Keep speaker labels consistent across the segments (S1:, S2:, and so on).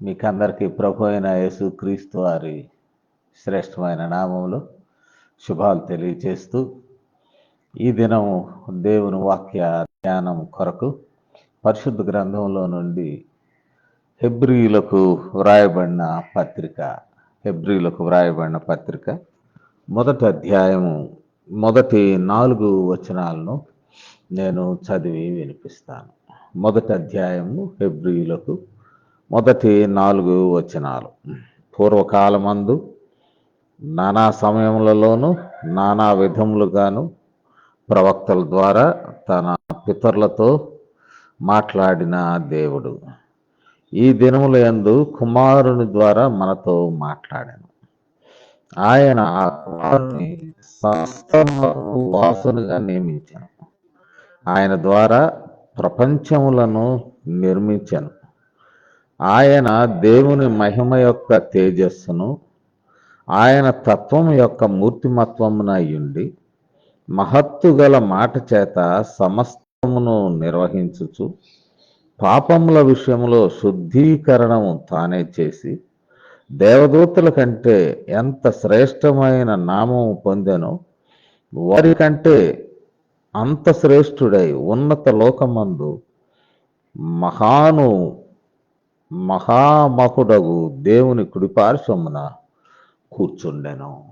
S1: మీకందరికీ ప్రభు అయిన యేసు క్రీస్తు వారి శ్రేష్టమైన నామములు శుభాలు తెలియచేస్తూ ఈ దినం దేవుని వాక్య ధ్యానం కొరకు పరిశుద్ధ గ్రంథంలో నుండి హెబ్రిలకు వ్రాయబడిన పత్రిక హెబ్రిలకు వ్రాయబడిన పత్రిక మొదటి అధ్యాయము మొదటి నాలుగు వచనాలను నేను చదివి వినిపిస్తాను. మొదటి అధ్యాయము హెబ్రిలకు మొదటి నాలుగు వచనాలు. పూర్వకాలమందు నానా సమయములలోనూ నానా విధములుగాను ప్రవక్తల ద్వారా తన పితరులతో మాట్లాడిన దేవుడు. ఈ దినముల యందు కుమారుని ద్వారా మనతో మాట్లాడాను. ఆయన ఆ కుమారుని వాసునిగా నియమించాను. ఆయన ద్వారా ప్రపంచములను నిర్మించాను. ఆయన దేవుని మహిమ యొక్క తేజస్సును ఆయన తత్వం యొక్క మూర్తిమత్వమునయ్యుండి మహత్తు గల మాట చేత సమస్తమును నిర్వహించుచు పాపముల విషయంలో శుద్ధీకరణము తానే చేసి దేవదూతల కంటే ఎంత శ్రేష్టమైన నామము పొందెనో వారి కంటే అంత శ్రేష్ఠుడై ఉన్నత లోకమందు మహాను మహామకుడగు దేవుని కుడిపార్శ్వమున కూర్చుండెను.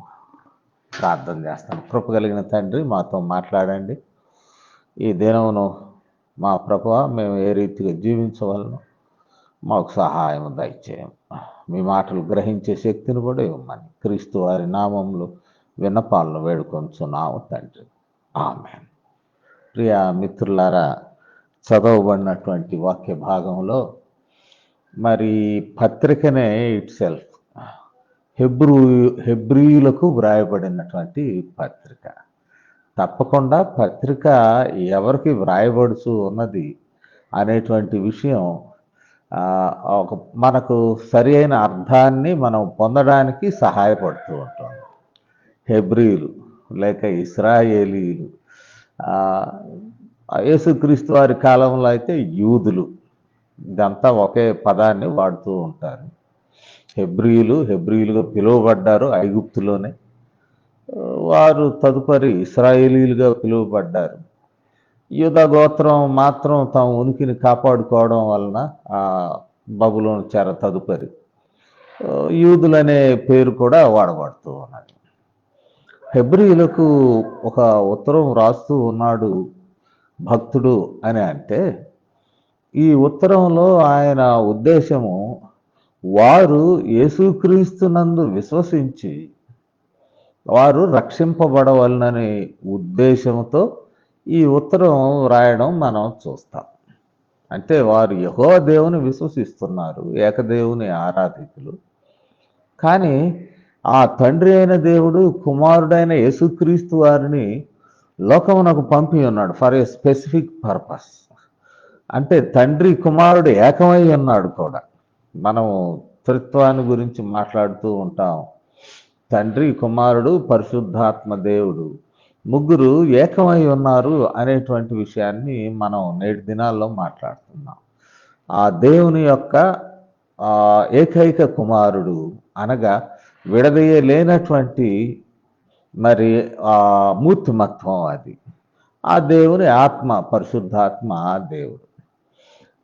S1: ప్రార్థన చేస్తాను. కృప కలిగిన తండ్రి మాతో మాట్లాడండి. ఈ దినమును మా ప్రభు మేము ఏ రీతిగా జీవించవలను మాకు సహాయం దయచేయం మీ మాటలు గ్రహించే శక్తిని కూడా ఇవ్వమని క్రీస్తు వారి నామంలో విన్నపాలను వేడుకొంచున్నాము తండ్రి. ఆమె ప్రియ మిత్రులారా చదవబడినటువంటి వాక్య భాగంలో మరి పత్రికనే ఇట్ సెల్ఫ్ హెబ్రూ హెబ్రియులకు వ్రాయబడినటువంటి పత్రిక. తప్పకుండా పత్రిక ఎవరికి వ్రాయబడుచు ఉన్నది అనేటువంటి విషయం ఒక మనకు సరి అయిన అర్థాన్ని మనం పొందడానికి సహాయపడుతూ ఉంటాం. హెబ్రియులు లేక ఇస్రాయేలీలు యేసుక్రీస్తు వారి కాలంలో అయితే యూదులు ఇదంతా ఒకే పదాన్ని వాడుతూ ఉంటారు. హెబ్రియులు హెబ్రియులుగా పిలువబడ్డారు ఐగుప్తులోనే. వారు తదుపరి ఇస్రాయేలీలుగా పిలువబడ్డారు. యూద గోత్రం మాత్రం తమ ఉనికిని కాపాడుకోవడం వలన ఆ బబులోని చెర తదుపరి. యూదులనే పేరు కూడా వాడబడుతూ ఉన్నది. హెబ్రియులకు ఒక ఉత్తరం రాస్తూ ఉన్నాడు భక్తుడు అని అంటే ఈ ఉత్తరంలో ఆయన ఉద్దేశము వారు యేసుక్రీస్తునందు విశ్వసించి వారు రక్షింపబడవలనని ఉద్దేశంతో ఈ ఉత్తరం రాయడం మనం చూస్తాం. అంటే వారు యహో దేవుని విశ్వసిస్తున్నారు ఏకదేవుని ఆరాధికులు కానీ ఆ తండ్రి అయిన దేవుడు కుమారుడైన యేసుక్రీస్తు వారిని లోకమునకు పంపి ఉన్నాడు ఫర్ ఏ స్పెసిఫిక్ పర్పస్. అంటే తండ్రి కుమారుడు ఏకమై ఉన్నాడు కూడా. మనము త్రిత్వాన్ని గురించి మాట్లాడుతూ ఉంటాం. తండ్రి కుమారుడు పరిశుద్ధాత్మ దేవుడు. ముగ్గురు ఏకమై ఉన్నారు అనేటువంటి విషయాన్ని మనం నేటి దినాల్లో మాట్లాడుతున్నాం. ఆ దేవుని యొక్క ఏకైక కుమారుడు అనగా విడదీయలేనటువంటి మరి ఆ మూర్తిమత్వం అది. ఆ దేవుని ఆత్మ పరిశుద్ధాత్మ ఆ దేవుడు.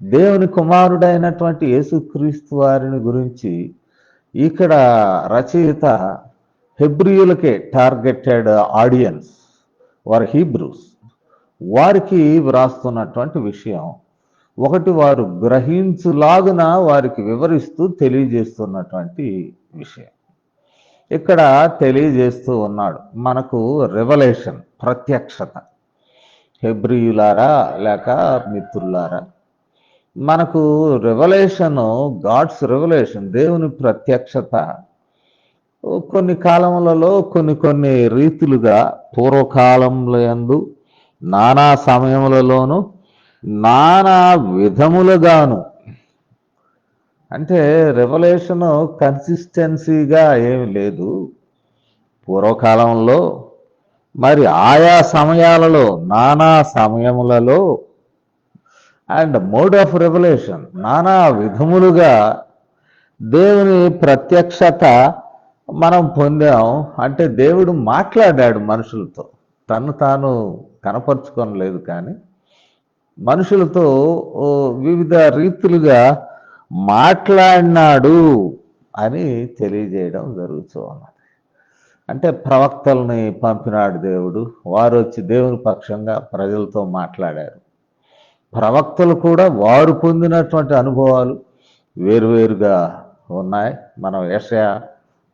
S1: దేవుని కుమారుడైనటువంటి యేసుక్రీస్తు వారిని గురించి ఇక్కడ రచయిత హెబ్రియులకే టార్గెటెడ్ ఆడియన్స్ వారు హీబ్రూస్. వారికి వ్రాస్తున్నటువంటి విషయం ఒకటి వారు గ్రహించులాగున వారికి వివరిస్తూ తెలియజేస్తున్నటువంటి విషయం. ఇక్కడ తెలియజేస్తూ ఉన్నాడు మనకు రెవలేషన్ ప్రత్యక్షత. హెబ్రియులారా లేక మిత్రులారా మనకు రెవల్యూషన్ గాడ్స్ రెవల్యూషన్ దేవుని ప్రత్యక్షత కొన్ని కాలములలో కొన్ని కొన్ని రీతులుగా పూర్వకాలంలో యందు నానా సమయములలోను నానా విధములుగాను. అంటే రెవల్యూషన్ కన్సిస్టెన్సీగా ఏమి లేదు. పూర్వకాలంలో మరి ఆయా సమయాలలో నానా సమయములలో అండ్ మోడ్ ఆఫ్ రెవల్యూషన్ నానా విధములుగా దేవుని ప్రత్యక్షత మనం పొందాం. అంటే దేవుడు మాట్లాడాడు మనుషులతో. తను తాను కనపరుచుకోనలేదు కానీ మనుషులతో వివిధ రీతులుగా మాట్లాడినాడు అని తెలియజేయడం జరుగుతూ ఉన్నది. అంటే ప్రవక్తల్ని పంపినాడు దేవుడు. వారు వచ్చి దేవుని పక్షంగా ప్రజలతో మాట్లాడారు. ప్రవక్తలు కూడా వారు పొందినటువంటి అనుభవాలు వేరువేరుగా ఉన్నాయి. మనం యెషయా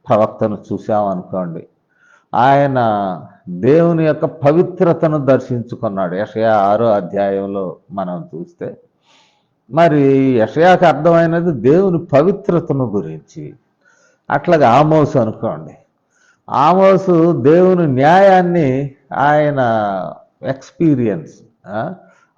S1: ప్రవక్తను చూసామనుకోండి ఆయన దేవుని యొక్క పవిత్రతను దర్శించుకున్నాడు. యషయా ఆరో అధ్యాయంలో మనం చూస్తే మరి యషయాకు అర్థమైనది దేవుని పవిత్రతను గురించి. అట్లాగే ఆమోసు అనుకోండి. ఆమోసు దేవుని న్యాయాన్ని ఆయన ఎక్స్పీరియన్స్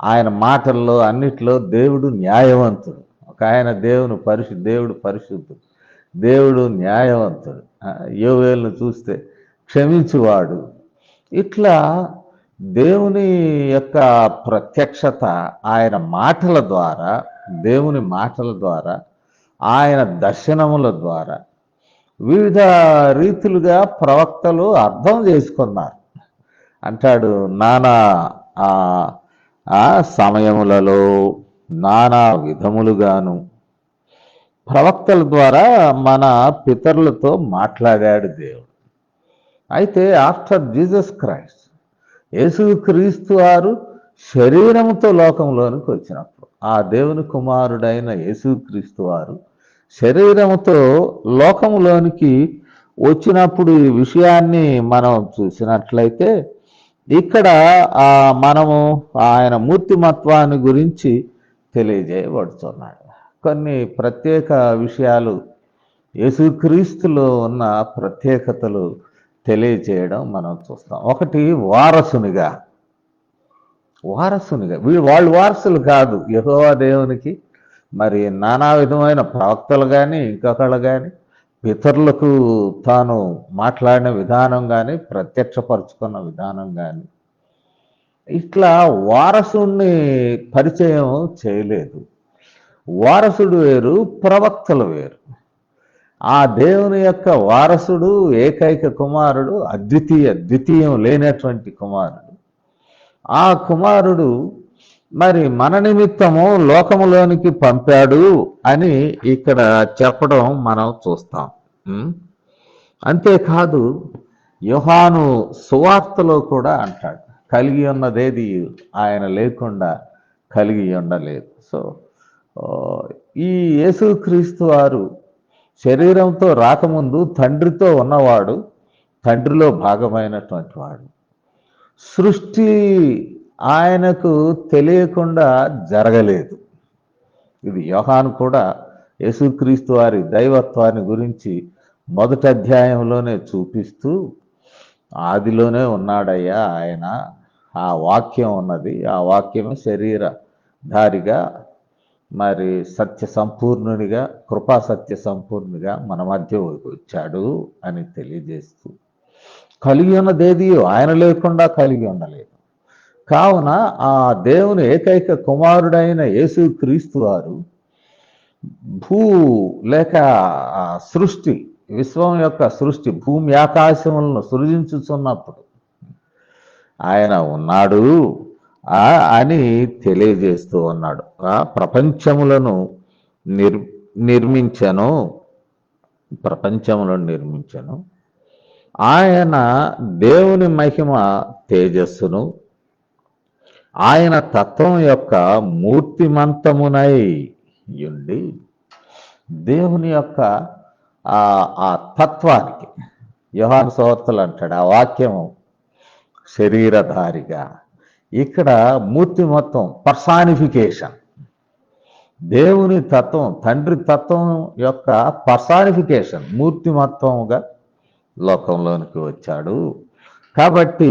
S1: ఆయన మాటల్లో అన్నిట్లో దేవుడు న్యాయవంతుడు. ఒక ఆయన దేవుని పరిశు దేవుడు పరిశుద్ధుడు. దేవుడు న్యాయవంతుడు. యోవేలను చూస్తే క్షమించువాడు. ఇట్లా దేవుని యొక్క ప్రత్యక్షత ఆయన మాటల ద్వారా దేవుని మాటల ద్వారా ఆయన దర్శనముల ద్వారా వివిధ రీతులుగా ప్రవక్తలు అర్థం చేసుకున్నారు. అంటాడు నానా ఆ సమయములలో నానా విధములుగాను ప్రవక్తల ద్వారా మన పితరులతో మాట్లాడాడు దేవుడు. అయితే ఆఫ్టర్ జీసస్ క్రైస్ట్ యేసుక్రీస్తు వారు శరీరంతో లోకంలోనికి వచ్చినప్పుడు ఆ దేవుని కుమారుడైన యేసుక్రీస్తు వారు శరీరముతో లోకంలోనికి వచ్చినప్పుడు ఈ విషయాన్ని మనం చూసినట్లయితే ఇక్కడ ఆ మనము ఆయన మూర్తిమత్వాన్ని గురించి తెలియజేయబడుతున్నాడు. కొన్ని ప్రత్యేక విషయాలు యేసుక్రీస్తులో ఉన్న ప్రత్యేకతలు తెలియజేయడం మనం చూస్తాం. ఒకటి వారసునిగా. వారసునిగా. వీళ్ళు వాళ్ళు వారసులు కాదు. యహోవా దేవునికి మరి నానా విధమైన ప్రవక్తలు కానీ ఇంకొకళ్ళు కానీ ఇతరులకు తాను మాట్లాడిన విధానం కానీ ప్రత్యక్షపరుచుకున్న విధానం కానీ ఇట్లా వారసుడిని పరిచయం చేయలేదు. వారసుడు వేరు ప్రవక్తలు వేరు. ఆ దేవుని యొక్క వారసుడు ఏకైక కుమారుడు అద్వితీయ ద్వితీయం లేనటువంటి కుమారుడు. ఆ కుమారుడు మరి మన నిమిత్తము లోకములోనికి పంపాడు అని ఇక్కడ చెప్పడం మనం చూస్తాం. అంతేకాదు యుహాను సువార్తలో కూడా అంటాడు కలిగి ఉన్నదేది ఆయన లేకుండా కలిగి ఉండలేదు. సో ఈ యేసుక్రీస్తు వారు శరీరంతో రాకముందు తండ్రితో ఉన్నవాడు తండ్రిలో భాగమైనటువంటి వాడు. సృష్టి ఆయనకు తెలియకుండా జరగలేదు. ఇది యోహాను కూడా యేసుక్రీస్తు వారి దైవత్వాన్ని గురించి మొదటి అధ్యాయంలోనే చూపిస్తూ ఆదిలోనే ఉన్నాడయ్యా ఆయన ఆ వాక్యం ఉన్నది. ఆ వాక్యమే శరీరధారిగా మరి సత్య సంపూర్ణునిగా కృపా సత్య సంపూర్ణునిగా మన మధ్య వచ్చాడు అని తెలియజేస్తూ కలిగి ఉన్నదేది ఆయన లేకుండా కలిగి ఉండలేదు. కావున ఆ దేవుని ఏకైక కుమారుడైన యేసు క్రీస్తు వారు భూ లేక సృష్టి విశ్వం యొక్క సృష్టి భూమి ఆకాశములను సృజించుచున్నప్పుడు ఆయన ఉన్నాడు అని తెలియజేస్తూ ఉన్నాడు. ప్రపంచములను నిర్ నిర్మించను ప్రపంచములను నిర్మించను. ఆయన దేవుని మహిమ తేజస్సును ఆయన తత్వం యొక్క మూర్తిమంతమునై ఉండి దేవుని యొక్క ఆ ఆ తత్వానికి యోహాన్ సోర్తలు అంటాడు ఆ వాక్యము శరీరధారిగా. ఇక్కడ మూర్తిమత్వం పర్సానిఫికేషన్ దేవుని తత్వం తండ్రి తత్వం యొక్క పర్సానిఫికేషన్ మూర్తిమత్వముగా లోకంలోనికి వచ్చాడు. కాబట్టి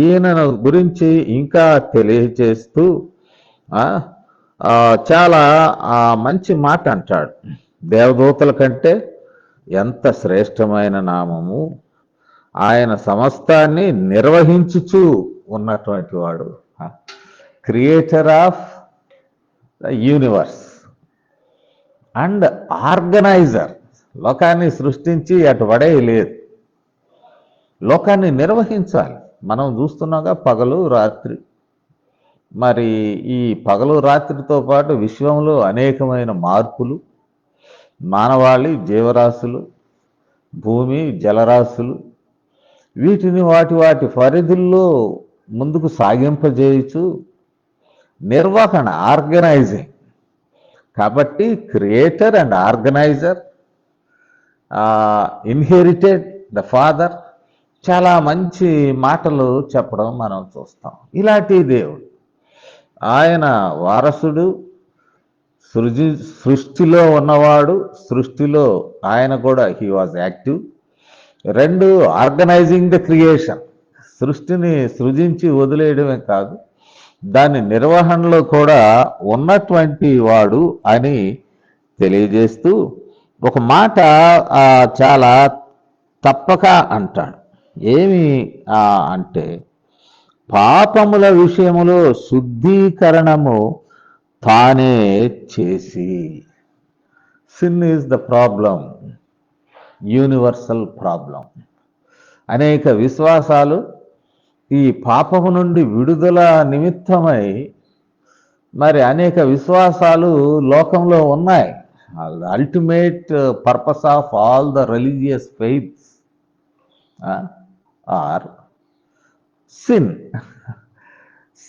S1: ఈయనను గురించి ఇంకా తెలియజేస్తూ చాలా మంచి మాట అంటాడు. దేవదూతల కంటే ఎంత శ్రేష్టమైన నామము. ఆయన సమస్తాన్ని నిర్వహించుచు ఉన్నటువంటి వాడు. Creator of the universe and organiser. లోకాన్ని సృష్టించి అటు పడేయలేదు లోకాన్ని నిర్వహించాలి. మనం చూస్తున్నాగా పగలు రాత్రి. మరి ఈ పగలు రాత్రితో పాటు విశ్వంలో అనేకమైన మార్పులు మానవాళి జీవరాశులు భూమి జలరాశులు. వీటిని వాటి వాటి పరిధుల్లో ముందుకు సాగింపజేయచ్చు. నిర్వహణ ఆర్గనైజింగ్. కాబట్టి creator and organiser inherited the father. చాలా మంచి మాటలు చెప్పడం మనం చూస్తాం. ఇలాంటి దేవుడు. ఆయన వారసుడు సృజి సృష్టిలో ఉన్నవాడు సృష్టిలో ఆయన కూడా హీ వాజ్ యాక్టివ్ రెండు ఆర్గనైజింగ్ ద క్రియేషన్ సృష్టిని సృజించి వదిలేయడమే కాదు దాని నిర్వహణలో కూడా ఉన్నటువంటి వాడు అని తెలియజేస్తూ ఒక మాట చాలా తప్పక అంటాడు. ఏమి? అంటే పాపముల విషయములో శుద్ధీకరణము తానే చేసి. Sin is the problem universal problem అనేక విశ్వాసాలు ఈ పాపము నుండి విడుదల నిమిత్తమై మరి అనేక విశ్వాసాలు లోకంలో ఉన్నాయి. Ultimate purpose of all the religious faiths are. Sin.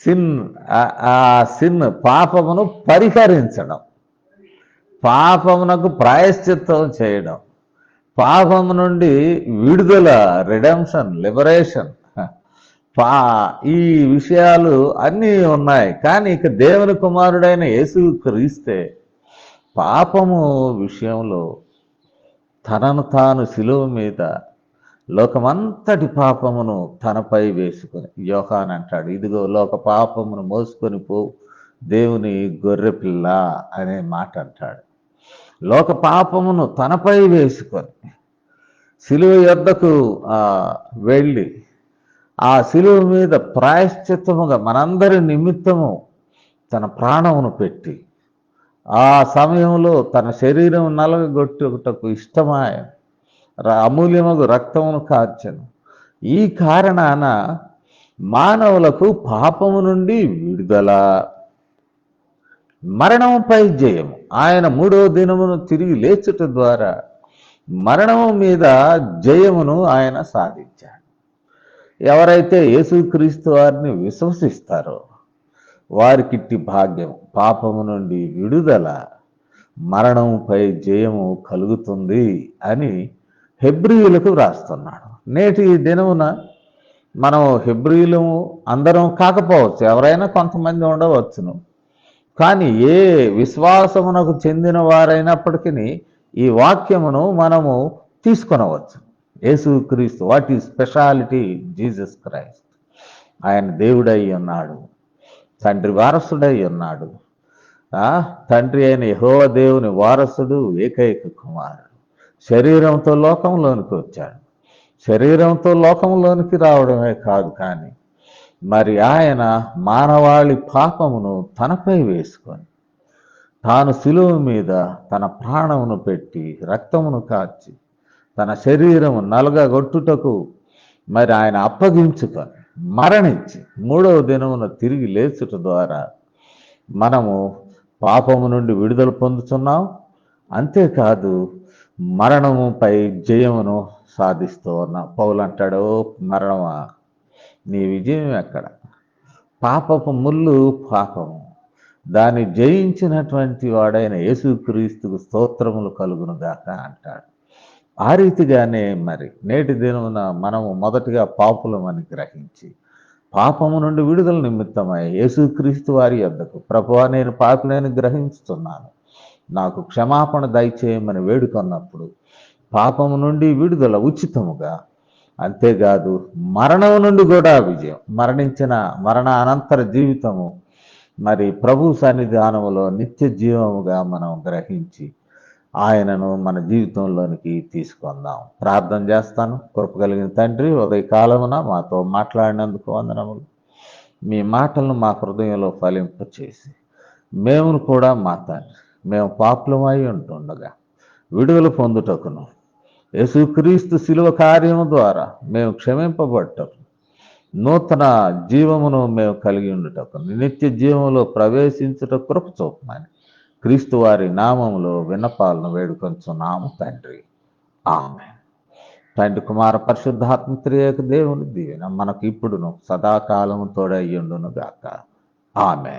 S1: Sin ఆ సిన్ పాపమును పరిహరించడం. పాపమునకు ప్రాయశ్చిత్తం చేయడం. పాపము నుండి విడుదల రిడెంప్షన్ లిబరేషన్. పా ఈ విషయాలు అన్నీ ఉన్నాయి. కానీ ఇక దేవుని కుమారుడైన యేసు క్రీస్తే పాపము విషయంలో తనను తాను శిలువ మీద లోకమంతటి పాపమును తనపై వేసుకుని యోహాన్ అంటాడు ఇదిగో లోక పాపమును మోసుకొని పో దేవుని గొర్రెపిల్ల అనే మాట అంటాడు. లోక పాపమును తనపై వేసుకొని శిలువ యొద్దకు వెళ్ళి ఆ సిలువ మీద ప్రాయశ్చిత్తముగా మనందరి నిమిత్తము తన ప్రాణమును పెట్టి ఆ సమయంలో తన శరీరం నలగొట్టుటకు ఇష్టమాయ అమూల్యమగు రక్తమును కార్చెను. ఈ కారణాన మానవులకు పాపము నుండి విడుదల. మరణముపై జయము. ఆయన మూడో దినమును తిరిగి లేచుట ద్వారా మరణము మీద జయమును ఆయన సాధించాడు. ఎవరైతే యేసుక్రీస్తు వారిని విశ్వసిస్తారో వారికిట్టి భాగ్యం పాపము నుండి విడుదల. మరణముపై జయము కలుగుతుంది అని హెబ్రియులకు వ్రాస్తున్నాడు. నేటి దినమున మనం హెబ్రియులు అందరం కాకపోవచ్చు ఎవరైనా కొంతమంది ఉండవచ్చును. కానీ ఏ విశ్వాసమునకు చెందిన వారైనప్పటికీ ఈ వాక్యమును మనము తీసుకొనవచ్చు. యేసుక్రీస్తు వాట్ ఈ స్పెషాలిటీ? Jesus Christ. ఆయన దేవుడై ఉన్నాడు. తండ్రి వారసుడై ఉన్నాడు. తండ్రి అయిన యహోవ దేవుని వారసుడు ఏకైక కుమారుడు. శరీరంతో లోకంలోనికి వచ్చాడు. శరీరంతో లోకంలోనికి రావడమే కాదు కానీ మరి ఆయన మానవాళి పాపమును తనపై వేసుకొని తాను సిలువ మీద తన ప్రాణమును పెట్టి రక్తమును కాచి తన శరీరము నలగగొట్టుటకు మరి ఆయన అప్పగించుకొని మరణించి మూడవ దినమున తిరిగి లేచుట ద్వారా మనము పాపము నుండి విడుదల పొందుతున్నాం అంతేకాదు మరణముపై జయమును సాధిస్తూ ఉన్న పౌలు అంటాడు మరణమా నీ విజయం ఎక్కడ? పాపపు ముళ్ళు పాపము. దాన్ని జయించినటువంటి వాడైన యేసుక్రీస్తుకు స్తోత్రములు కలుగును గాక అంటాడు. ఆ రీతిగానే మరి నేటి దినమున మనము మొదటిగా పాపులమని గ్రహించి పాపము నుండి విడుదల నిమిత్తమై యేసుక్రీస్తు వారి యొద్దకు ప్రభువా నేను పాపిని గ్రహించుతున్నాను. నాకు క్షమాపణ దయచేయమని వేడుకొన్నప్పుడు పాపము నుండి విడుదల ఉచితముగా. అంతేకాదు మరణం నుండి కూడా విజయం. మరణించిన మరణ అనంతర జీవితము మరి ప్రభు సన్నిధానములో నిత్య జీవముగా మనం గ్రహించి ఆయనను మన జీవితంలోనికి తీసుకుందాం. ప్రార్థన చేస్తాను. కృప కలిగిన తండ్రి ఉదయ కాలమున మాతో మాట్లాడినందుకు వందనములు. మీ మాటలను మా హృదయంలో ఫలింపచేసి మేము కూడా మా తండ్రి మేము పాపులమై ఉంటుండగా విడుదల పొందుటకును. యేసుక్రీస్తు శిలువ కార్యము ద్వారా మేము క్షమింపబడ్డకు నూతన జీవమును మేము కలిగి ఉండుటకు నిత్య జీవములో ప్రవేశించుట కృప చూపమని క్రీస్తు వారి నామములో విన్నపాలను వేడుకొంచున్నాము తండ్రి. ఆమె తండ్రి కుమార పరిశుద్ధాత్మ త్రియేక దేవుని దీవెన మనకు ఇప్పుడును సదాకాలము తోడయ్యుండును గాక ఆమె